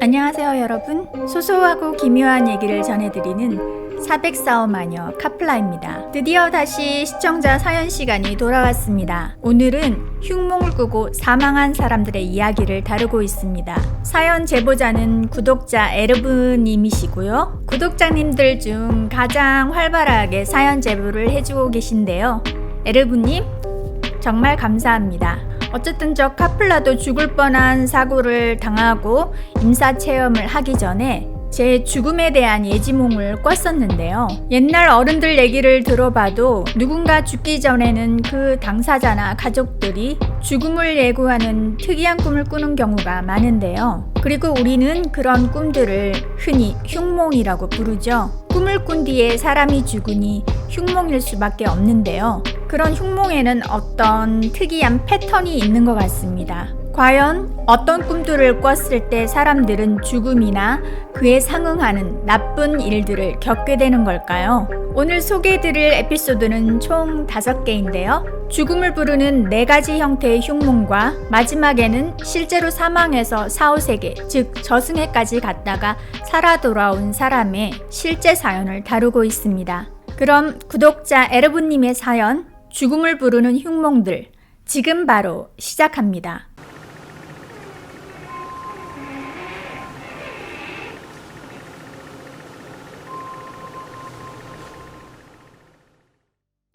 안녕하세요 여러분. 소소하고 기묘한 얘기를 전해드리는 404호 마녀 카플라입니다. 드디어 다시 시청자 사연 시간이 돌아왔습니다. 오늘은 흉몽을 꾸고 사망한 사람들의 이야기를 다루고 있습니다. 사연 제보자는 구독자 에르브님이시고요. 구독자님들 중 가장 활발하게 사연 제보를 해주고 계신데요. 에르브님 정말 감사합니다. 어쨌든 저 카플라도 죽을 뻔한 사고를 당하고 임사 체험을 하기 전에 제 죽음에 대한 예지몽을 꿨었는데요. 옛날 어른들 얘기를 들어봐도 누군가 죽기 전에는 그 당사자나 가족들이 죽음을 예고하는 특이한 꿈을 꾸는 경우가 많은데요. 그리고 우리는 그런 꿈들을 흔히 흉몽이라고 부르죠. 꿈을 꾼 뒤에 사람이 죽으니 흉몽일 수밖에 없는데요. 그런 흉몽에는 어떤 특이한 패턴이 있는 것 같습니다. 과연 어떤 꿈들을 꿨을 때 사람들은 죽음이나 그에 상응하는 나쁜 일들을 겪게 되는 걸까요? 오늘 소개해드릴 에피소드는 총 5개인데요. 죽음을 부르는 4가지 형태의 흉몽과 마지막에는 실제로 사망해서 사후세계, 즉 저승해까지 갔다가 살아 돌아온 사람의 실제 사연을 다루고 있습니다. 그럼 구독자 에르브님의 사연, 죽음을 부르는 흉몽들, 지금 바로 시작합니다.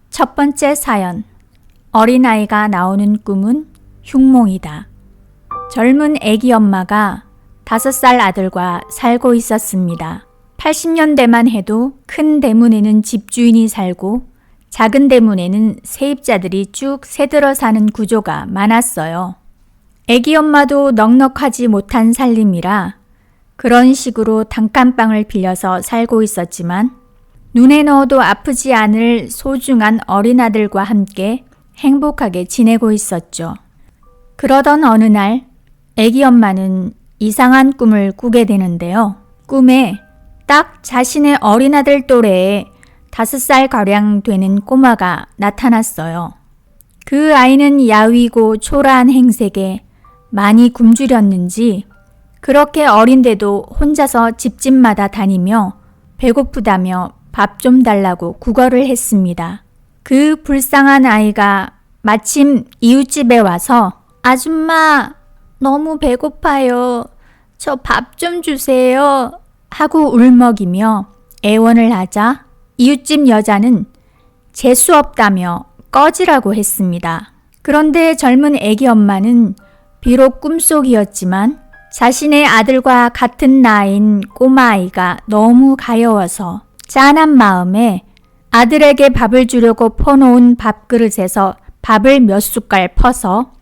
첫 번째 사연. 어린아이가 나오는 꿈은 흉몽이다. 젊은 애기 엄마가 다섯 살 아들과 살고 있었습니다. 80년대만 해도 큰 대문에는 집주인이 살고 작은 대문에는 세입자들이 쭉 새들어 사는 구조가 많았어요. 애기 엄마도 넉넉하지 못한 살림이라 그런 식으로 단칸방을 빌려서 살고 있었지만 눈에 넣어도 아프지 않을 소중한 어린아들과 함께 행복하게 지내고 있었죠. 그러던 어느 날 애기 엄마는 이상한 꿈을 꾸게 되는데요. 꿈에 딱 자신의 어린아들 또래의 다섯 살 가량 되는 꼬마가 나타났어요. 그 아이는 야위고 초라한 행색에 많이 굶주렸는지 그렇게 어린데도 혼자서 집집마다 다니며 배고프다며 밥 좀 달라고 구걸을 했습니다. 그 불쌍한 아이가 마침 이웃집에 와서 아줌마 너무 배고파요. 저 밥 좀 주세요. 하고 울먹이며 애원을 하자 이웃집 여자는 재수 없다며 꺼지라고 했습니다. 그런데 젊은 애기 엄마는 비록 꿈속이었지만 자신의 아들과 같은 나이인 꼬마아이가 너무 가여워서 짠한 마음에 아들에게 밥을 주려고 퍼놓은 밥그릇에서 밥을 몇 숟갈 퍼서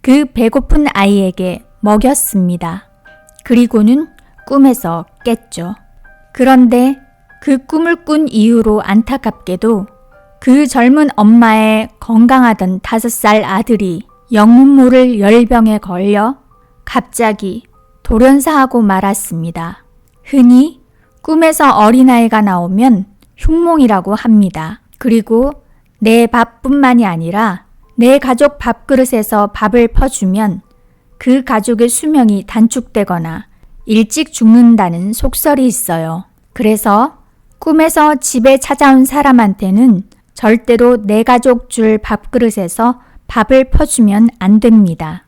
그 배고픈 아이에게 먹였습니다. 그리고는 꿈에서 깼죠. 그런데 그 꿈을 꾼 이후로 안타깝게도 그 젊은 엄마의 건강하던 다섯 살 아들이 영문모를 열병에 걸려 갑자기 돌연사하고 말았습니다. 흔히 꿈에서 어린아이가 나오면 흉몽이라고 합니다. 그리고 내 밥뿐만이 아니라 내 가족 밥그릇에서 밥을 퍼주면 그 가족의 수명이 단축되거나 일찍 죽는다는 속설이 있어요. 그래서 꿈에서 집에 찾아온 사람한테는 절대로 내 가족 줄 밥그릇에서 밥을 퍼주면 안 됩니다.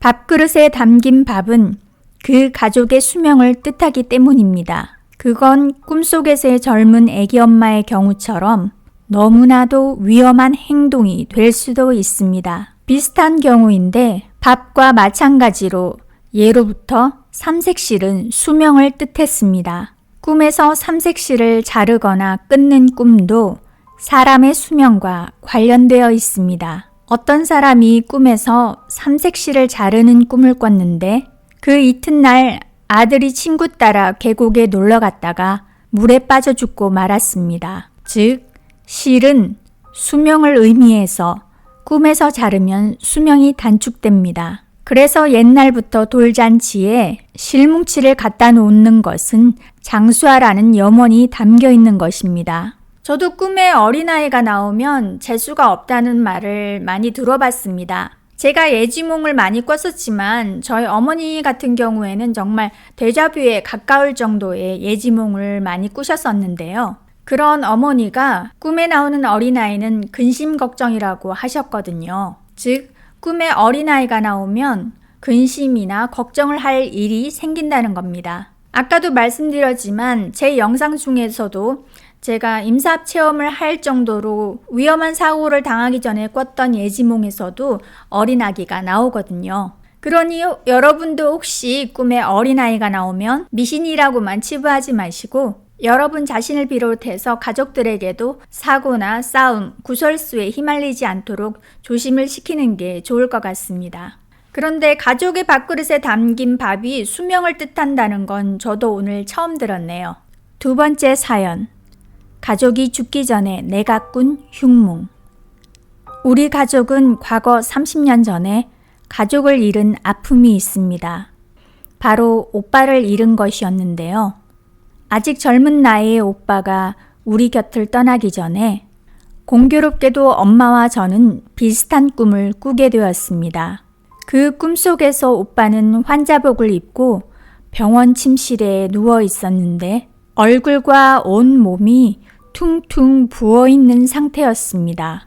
밥그릇에 담긴 밥은 그 가족의 수명을 뜻하기 때문입니다. 그건 꿈속에서의 젊은 애기 엄마의 경우처럼 너무나도 위험한 행동이 될 수도 있습니다. 비슷한 경우인데 밥과 마찬가지로 예로부터 삼색실은 수명을 뜻했습니다. 꿈에서 삼색실을 자르거나 끊는 꿈도 사람의 수명과 관련되어 있습니다. 어떤 사람이 꿈에서 삼색실을 자르는 꿈을 꿨는데 그 이튿날 아들이 친구 따라 계곡에 놀러 갔다가 물에 빠져 죽고 말았습니다. 즉, 실은 수명을 의미해서 꿈에서 자르면 수명이 단축됩니다. 그래서 옛날부터 돌잔치에 실뭉치를 갖다 놓는 것은 장수하라는 염원이 담겨 있는 것입니다. 저도 꿈에 어린아이가 나오면 재수가 없다는 말을 많이 들어봤습니다. 제가 예지몽을 많이 꿨었지만 저희 어머니 같은 경우에는 정말 데자뷰에 가까울 정도의 예지몽을 많이 꾸셨었는데요. 그런 어머니가 꿈에 나오는 어린아이는 근심 걱정이라고 하셨거든요. 즉, 꿈에 어린아이가 나오면 근심이나 걱정을 할 일이 생긴다는 겁니다. 아까도 말씀드렸지만 제 영상 중에서도 제가 임사합 체험을 할 정도로 위험한 사고를 당하기 전에 꿨던 예지몽에서도 어린아기가 나오거든요. 그러니 여러분도 혹시 꿈에 어린아이가 나오면 미신이라고만 치부하지 마시고 여러분 자신을 비롯해서 가족들에게도 사고나 싸움, 구설수에 휘말리지 않도록 조심을 시키는 게 좋을 것 같습니다. 그런데 가족의 밥그릇에 담긴 밥이 수명을 뜻한다는 건 저도 오늘 처음 들었네요. 두 번째 사연. 가족이 죽기 전에 내가 꾼 흉몽. 우리 가족은 과거 30년 전에 가족을 잃은 아픔이 있습니다. 바로 오빠를 잃은 것이었는데요. 아직 젊은 나이의 오빠가 우리 곁을 떠나기 전에 공교롭게도 엄마와 저는 비슷한 꿈을 꾸게 되었습니다. 그 꿈속에서 오빠는 환자복을 입고 병원 침실에 누워 있었는데 얼굴과 온 몸이 퉁퉁 부어 있는 상태였습니다.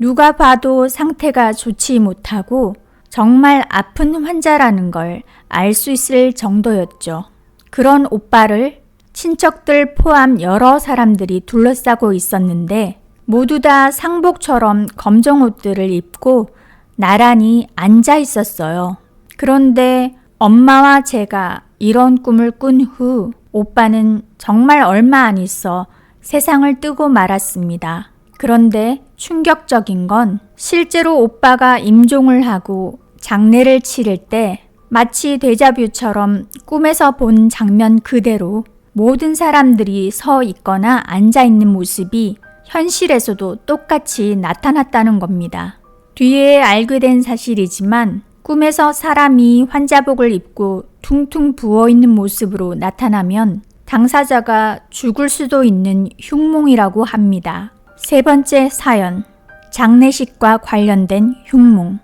누가 봐도 상태가 좋지 못하고 정말 아픈 환자라는 걸 알 수 있을 정도였죠. 그런 오빠를 친척들 포함 여러 사람들이 둘러싸고 있었는데 모두 다 상복처럼 검정 옷들을 입고 나란히 앉아 있었어요. 그런데 엄마와 제가 이런 꿈을 꾼 후 오빠는 정말 얼마 안 있어 세상을 뜨고 말았습니다. 그런데 충격적인 건 실제로 오빠가 임종을 하고 장례를 치를 때 마치 데자뷰처럼 꿈에서 본 장면 그대로 모든 사람들이 서 있거나 앉아 있는 모습이 현실에서도 똑같이 나타났다는 겁니다. 뒤에 알게 된 사실이지만 꿈에서 사람이 환자복을 입고 퉁퉁 부어 있는 모습으로 나타나면 당사자가 죽을 수도 있는 흉몽이라고 합니다. 세 번째 사연. 장례식과 관련된 흉몽.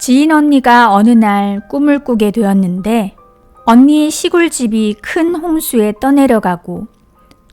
지인 언니가 어느 날 꿈을 꾸게 되었는데 언니의 시골집이 큰 홍수에 떠내려가고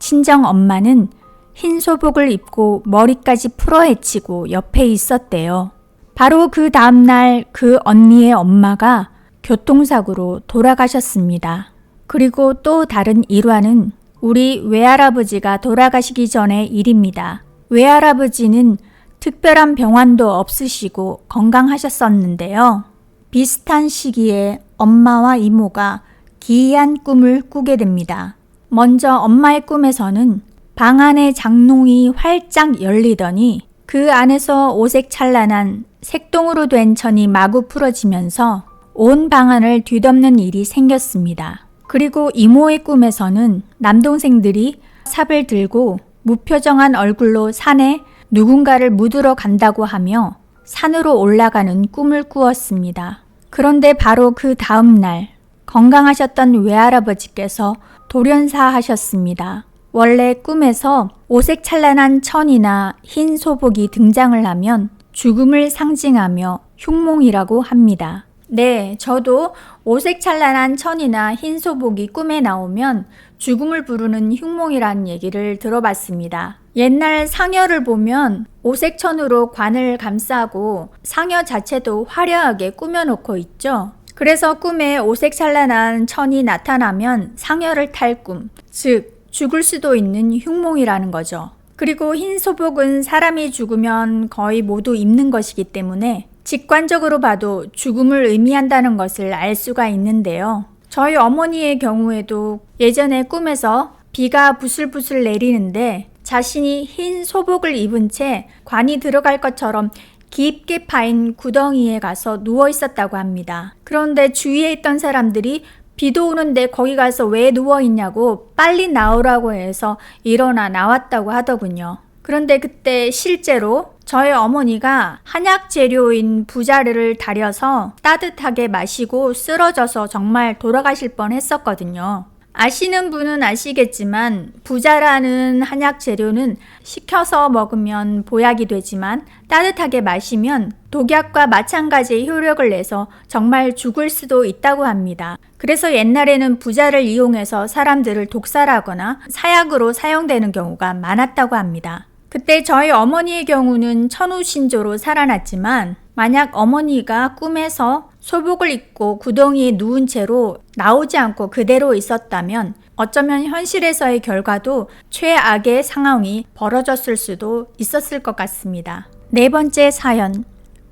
친정 엄마는 흰 소복을 입고 머리까지 풀어헤치고 옆에 있었대요. 바로 그 다음날 그 언니의 엄마가 교통사고로 돌아가셨습니다. 그리고 또 다른 일화는 우리 외할아버지가 돌아가시기 전의 일입니다. 외할아버지는 특별한 병환도 없으시고 건강하셨었는데요. 비슷한 시기에 엄마와 이모가 기이한 꿈을 꾸게 됩니다. 먼저 엄마의 꿈에서는 방 안의 장롱이 활짝 열리더니 그 안에서 오색 찬란한 색동으로 된 천이 마구 풀어지면서 온 방안을 뒤덮는 일이 생겼습니다. 그리고 이모의 꿈에서는 남동생들이 삽을 들고 무표정한 얼굴로 산에 누군가를 묻으러 간다고 하며 산으로 올라가는 꿈을 꾸었습니다. 그런데 바로 그 다음 날 건강하셨던 외할아버지께서 돌연사 하셨습니다. 원래 꿈에서 오색 찬란한 천이나 흰 소복이 등장을 하면 죽음을 상징하며 흉몽이라고 합니다. 네, 저도 오색 찬란한 천이나 흰 소복이 꿈에 나오면 죽음을 부르는 흉몽이라는 얘기를 들어봤습니다. 옛날 상여를 보면 오색 천으로 관을 감싸고 상여 자체도 화려하게 꾸며놓고 있죠. 그래서 꿈에 오색 찬란한 천이 나타나면 상여를 탈 꿈, 즉 죽을 수도 있는 흉몽이라는 거죠. 그리고 흰 소복은 사람이 죽으면 거의 모두 입는 것이기 때문에 직관적으로 봐도 죽음을 의미한다는 것을 알 수가 있는데요. 저희 어머니의 경우에도 예전에 꿈에서 비가 부슬부슬 내리는데 자신이 흰 소복을 입은 채 관이 들어갈 것처럼 깊게 파인 구덩이에 가서 누워 있었다고 합니다. 그런데 주위에 있던 사람들이 비도 오는데 거기 가서 왜 누워 있냐고 빨리 나오라고 해서 일어나 나왔다고 하더군요. 그런데 그때 실제로 저희 어머니가 한약 재료인 부자르를 달여서 따뜻하게 마시고 쓰러져서 정말 돌아가실 뻔 했었거든요. 아시는 분은 아시겠지만 부자라는 한약 재료는 식혀서 먹으면 보약이 되지만 따뜻하게 마시면 독약과 마찬가지의 효력을 내서 정말 죽을 수도 있다고 합니다. 그래서 옛날에는 부자를 이용해서 사람들을 독살하거나 사약으로 사용되는 경우가 많았다고 합니다. 그때 저희 어머니의 경우는 천우신조로 살아났지만 만약 어머니가 꿈에서 소복을 입고 구덩이에 누운 채로 나오지 않고 그대로 있었다면 어쩌면 현실에서의 결과도 최악의 상황이 벌어졌을 수도 있었을 것 같습니다. 네 번째 사연.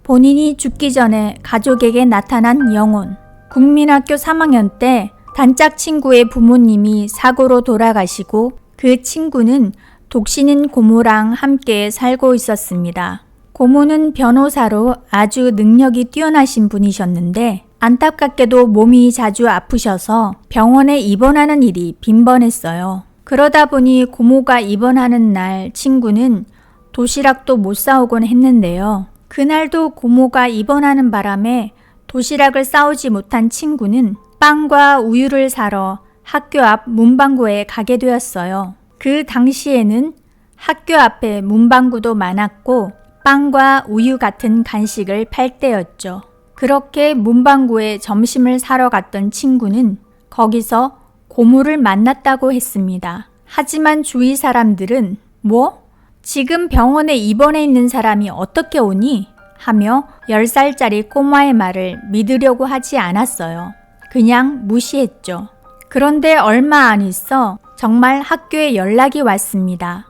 본인이 죽기 전에 가족에게 나타난 영혼. 국민학교 3학년 때 단짝 친구의 부모님이 사고로 돌아가시고 그 친구는 독신인 고모랑 함께 살고 있었습니다. 고모는 변호사로 아주 능력이 뛰어나신 분이셨는데 안타깝게도 몸이 자주 아프셔서 병원에 입원하는 일이 빈번했어요. 그러다 보니 고모가 입원하는 날 친구는 도시락도 못 사오곤 했는데요. 그날도 고모가 입원하는 바람에 도시락을 싸오지 못한 친구는 빵과 우유를 사러 학교 앞 문방구에 가게 되었어요. 그 당시에는 학교 앞에 문방구도 많았고 빵과 우유 같은 간식을 팔 때였죠. 그렇게 문방구에 점심을 사러 갔던 친구는 거기서 고모를 만났다고 했습니다. 하지만 주위 사람들은 뭐? 지금 병원에 입원해 있는 사람이 어떻게 오니? 하며 10살짜리 꼬마의 말을 믿으려고 하지 않았어요. 그냥 무시했죠. 그런데 얼마 안 있어 정말 학교에 연락이 왔습니다.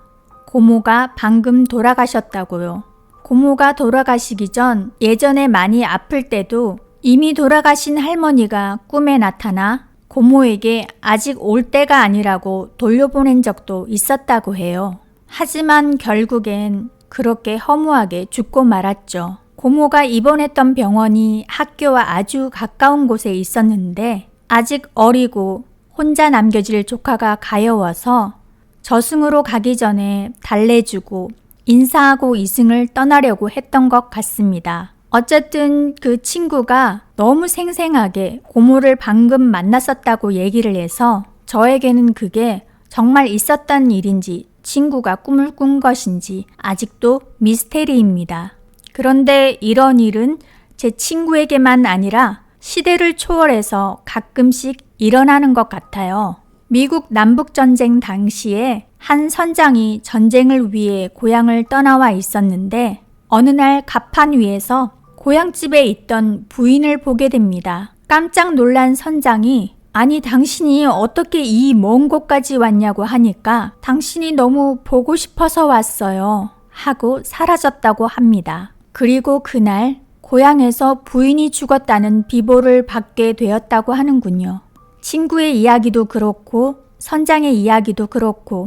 고모가 방금 돌아가셨다고요. 고모가 돌아가시기 전 예전에 많이 아플 때도 이미 돌아가신 할머니가 꿈에 나타나 고모에게 아직 올 때가 아니라고 돌려보낸 적도 있었다고 해요. 하지만 결국엔 그렇게 허무하게 죽고 말았죠. 고모가 입원했던 병원이 학교와 아주 가까운 곳에 있었는데 아직 어리고 혼자 남겨질 조카가 가여워서 저승으로 가기 전에 달래주고 인사하고 이승을 떠나려고 했던 것 같습니다. 어쨌든 그 친구가 너무 생생하게 고모를 방금 만났었다고 얘기를 해서 저에게는 그게 정말 있었던 일인지 친구가 꿈을 꾼 것인지 아직도 미스테리입니다. 그런데 이런 일은 제 친구에게만 아니라 시대를 초월해서 가끔씩 일어나는 것 같아요. 미국 남북전쟁 당시에 한 선장이 전쟁을 위해 고향을 떠나와 있었는데 어느 날 갑판 위에서 고향집에 있던 부인을 보게 됩니다. 깜짝 놀란 선장이 아니 당신이 어떻게 이 먼 곳까지 왔냐고 하니까 당신이 너무 보고 싶어서 왔어요. 하고 사라졌다고 합니다. 그리고 그날 고향에서 부인이 죽었다는 비보를 받게 되었다고 하는군요. 친구의 이야기도 그렇고 선장의 이야기도 그렇고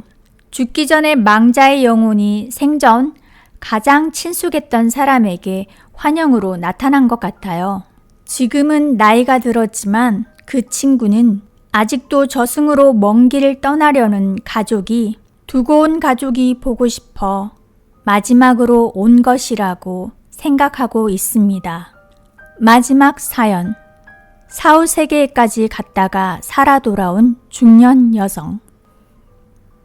죽기 전에 망자의 영혼이 생전 가장 친숙했던 사람에게 환영으로 나타난 것 같아요. 지금은 나이가 들었지만 그 친구는 아직도 저승으로 먼 길을 떠나려는 가족이 두고 온 가족이 보고 싶어 마지막으로 온 것이라고 생각하고 있습니다. 마지막 사연. 사후 세계까지 갔다가 살아 돌아온 중년 여성.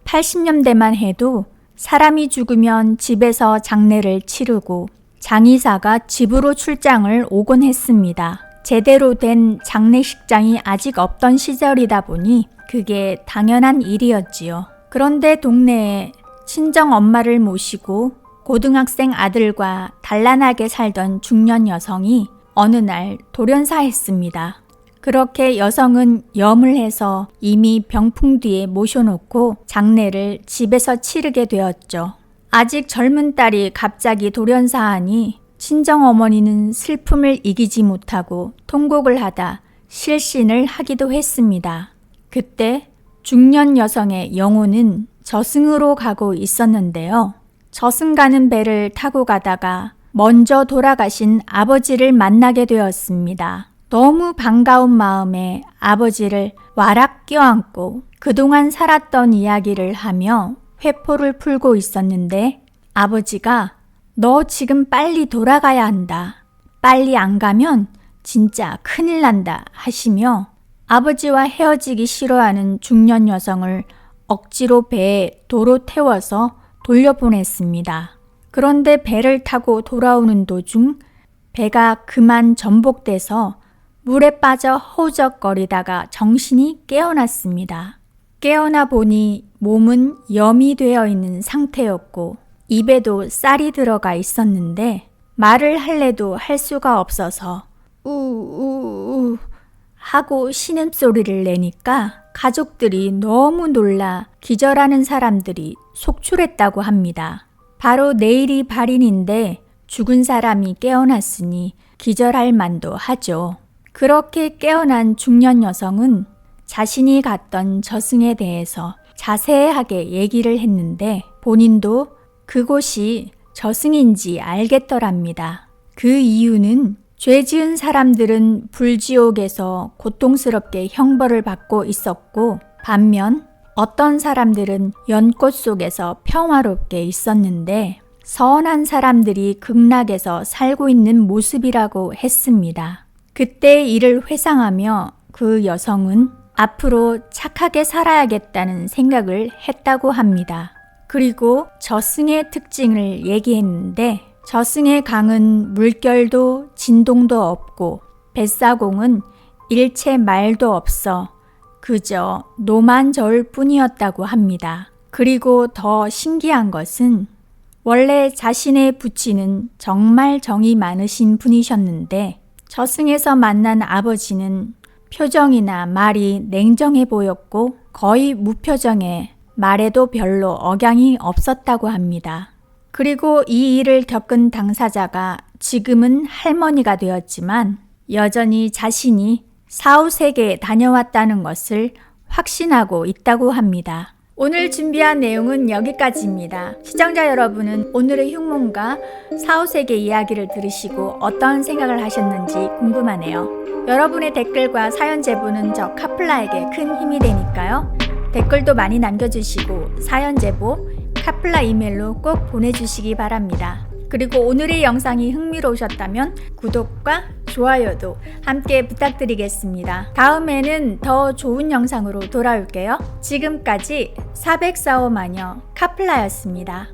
80년대만 해도 사람이 죽으면 집에서 장례를 치르고 장의사가 집으로 출장을 오곤 했습니다. 제대로 된 장례식장이 아직 없던 시절이다 보니 그게 당연한 일이었지요. 그런데 동네에 친정 엄마를 모시고 고등학생 아들과 단란하게 살던 중년 여성이 어느 날 돌연사했습니다. 그렇게 여성은 염을 해서 이미 병풍 뒤에 모셔놓고 장례를 집에서 치르게 되었죠. 아직 젊은 딸이 갑자기 돌연사하니 친정 어머니는 슬픔을 이기지 못하고 통곡을 하다 실신을 하기도 했습니다. 그때 중년 여성의 영혼은 저승으로 가고 있었는데요. 저승 가는 배를 타고 가다가 먼저 돌아가신 아버지를 만나게 되었습니다. 너무 반가운 마음에 아버지를 와락 껴안고 그동안 살았던 이야기를 하며 회포를 풀고 있었는데 아버지가 너 지금 빨리 돌아가야 한다. 빨리 안 가면 진짜 큰일 난다 하시며 아버지와 헤어지기 싫어하는 중년 여성을 억지로 배에 도로 태워서 돌려보냈습니다. 그런데 배를 타고 돌아오는 도중 배가 그만 전복돼서 물에 빠져 허우적거리다가 정신이 깨어났습니다. 깨어나 보니 몸은 염이 되어 있는 상태였고 입에도 쌀이 들어가 있었는데 말을 할래도 할 수가 없어서 우우우 하고 신음소리를 내니까 가족들이 너무 놀라 기절하는 사람들이 속출했다고 합니다. 바로 내일이 발인인데 죽은 사람이 깨어났으니 기절할 만도 하죠. 그렇게 깨어난 중년 여성은 자신이 갔던 저승에 대해서 자세하게 얘기를 했는데 본인도 그곳이 저승인지 알겠더랍니다. 그 이유는 죄 지은 사람들은 불지옥에서 고통스럽게 형벌을 받고 있었고 반면 어떤 사람들은 연꽃 속에서 평화롭게 있었는데 선한 사람들이 극락에서 살고 있는 모습이라고 했습니다. 그때 일을 회상하며 그 여성은 앞으로 착하게 살아야겠다는 생각을 했다고 합니다. 그리고 저승의 특징을 얘기했는데 저승의 강은 물결도 진동도 없고 뱃사공은 일체 말도 없어 그저 노만 저을 뿐이었다고 합니다. 그리고 더 신기한 것은 원래 자신의 부친은 정말 정이 많으신 분이셨는데 저승에서 만난 아버지는 표정이나 말이 냉정해 보였고 거의 무표정에 말에도 별로 억양이 없었다고 합니다. 그리고 이 일을 겪은 당사자가 지금은 할머니가 되었지만 여전히 자신이 사후세계에 다녀왔다는 것을 확신하고 있다고 합니다. 오늘 준비한 내용은 여기까지입니다. 시청자 여러분은 오늘의 흉몽과 사후세계 이야기를 들으시고 어떤 생각을 하셨는지 궁금하네요. 여러분의 댓글과 사연 제보는 저 카플라에게 큰 힘이 되니까요. 댓글도 많이 남겨주시고 사연 제보 카플라 이메일로 꼭 보내주시기 바랍니다. 그리고 오늘의 영상이 흥미로우셨다면 구독과 좋아요도 함께 부탁드리겠습니다. 다음에는 더 좋은 영상으로 돌아올게요. 지금까지 404호 마녀 카플라였습니다.